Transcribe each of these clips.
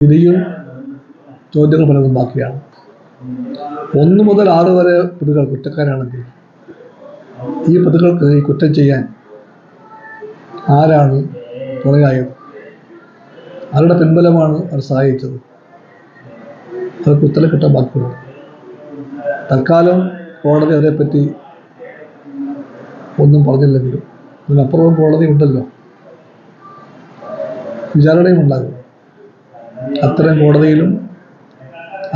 ഇനിയും ചോദ്യങ്ങൾ പലതും ബാക്കിയാണ്. ഒന്ന് മുതൽ ആറ് വരെ പ്രതികൾ കുറ്റക്കാരാണെങ്കിൽ ഈ പ്രതികൾക്ക് ഈ കുറ്റം ചെയ്യാൻ ആരാണ് തുണയായത്? ആരുടെ പിൻബലമാണ് അവർ സഹായിച്ചത്? അവർക്ക് ഉത്തരം കിട്ടാൻ ബാക്കിയുണ്ട് തൽക്കാലം കോടതി അതേപ്പറ്റി ഒന്നും പറഞ്ഞില്ലെങ്കിലും അതിനപ്പുറവും കോടതി ഉണ്ടല്ലോ. വിചാരണയും ഉണ്ടാകും. അത്തരം കോടതിയിലും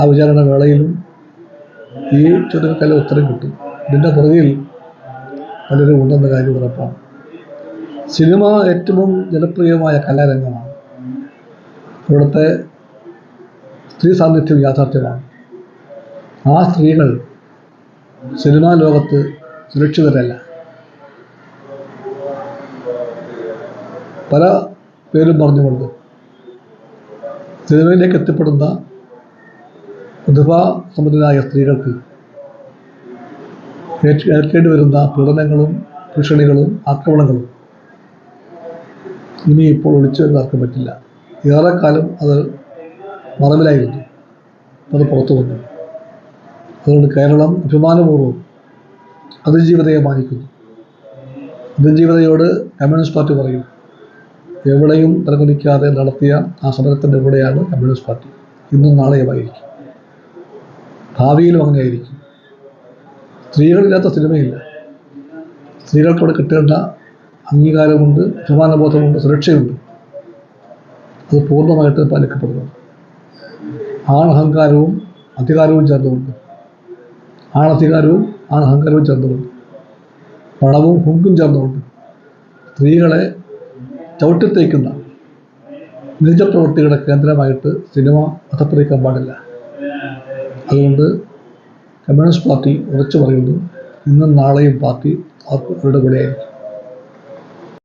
ആ വിചാരണ വേളയിലും ഈ ചോദ്യങ്ങൾക്കെല്ലാം ഉത്തരം കിട്ടും. ഇതിന്റെ പുറകിൽ പലരും ഉണ്ടെന്ന കാര്യം ഉറപ്പാണ്. സിനിമ ഏറ്റവും ജനപ്രിയമായ കലാരംഗമാണ്. ഇവിടുത്തെ സ്ത്രീ സാന്നിധ്യം യാഥാർത്ഥ്യമാണ് ആ സ്ത്രീകൾ സിനിമാ ലോകത്ത് സുരക്ഷിതരല്ല. പല പേരും പറഞ്ഞുകൊണ്ട് സിനിമയിലേക്ക് എത്തിപ്പെടുന്ന പ്രതിഭാ സമ്പന്നരായ സ്ത്രീകൾക്ക് ഏൽക്കേണ്ടി വരുന്ന പീഡനങ്ങളും ഭീഷണികളും ആക്രമണങ്ങളും ഇനി ഇപ്പോൾ ഒളിച്ചു വരുന്നവർക്ക് പറ്റില്ല. ഏറെക്കാലം അത് മറവിലായിരുന്നു. അത് പുറത്തു വന്നു. അതുകൊണ്ട് കേരളം അഭിമാനപൂർവം അതിജീവിതയെ മാനിക്കുന്നു. അതിജീവിതയോട് കമ്മ്യൂണിസ്റ്റ് പാർട്ടി പറയും എവിടെയും തലകുലിക്കാതെ നടത്തിയ ആ സമരത്തിന്റെ കൂടെയാണ് കമ്മ്യൂണിസ്റ്റ് പാർട്ടി. ഇന്നും നാളെയുമായിരിക്കും ഭാവിയിലും അങ്ങനെയായിരിക്കും. സ്ത്രീകളില്ലാത്ത സിനിമയില്ല. സ്ത്രീകൾക്ക് അവിടെ കിട്ടേണ്ട അംഗീകാരമുണ്ട് അഭിമാനബോധമുണ്ട് സുരക്ഷയുണ്ട്. അത് പൂർണമായിട്ട് പാലിക്കപ്പെടുന്നു ആണഹങ്കാരവും അധികാരവും ചേർന്നുകൊണ്ട്. ആണധികാരവും ആണഹങ്കാരവും ചേർന്നുകൊണ്ട്. പണവും ഹുങ്കും ചേർന്നുകൊണ്ട് സ്ത്രീകളെ ചവിട്ടിത്തേക്കുന്ന നിജപ്രവൃത്തികളുടെ കേന്ദ്രമായിട്ട് സിനിമ അധപ്പതിക്കാൻ പാടില്ല. അതുകൊണ്ട് കമ്മ്യൂണിസ്റ്റ് പാർട്ടി ഉറച്ചു പറയുന്നു ഇന്നും നാളെയും പാർട്ടി അവർക്ക് അവരുടെ കൂടെയായിരിക്കും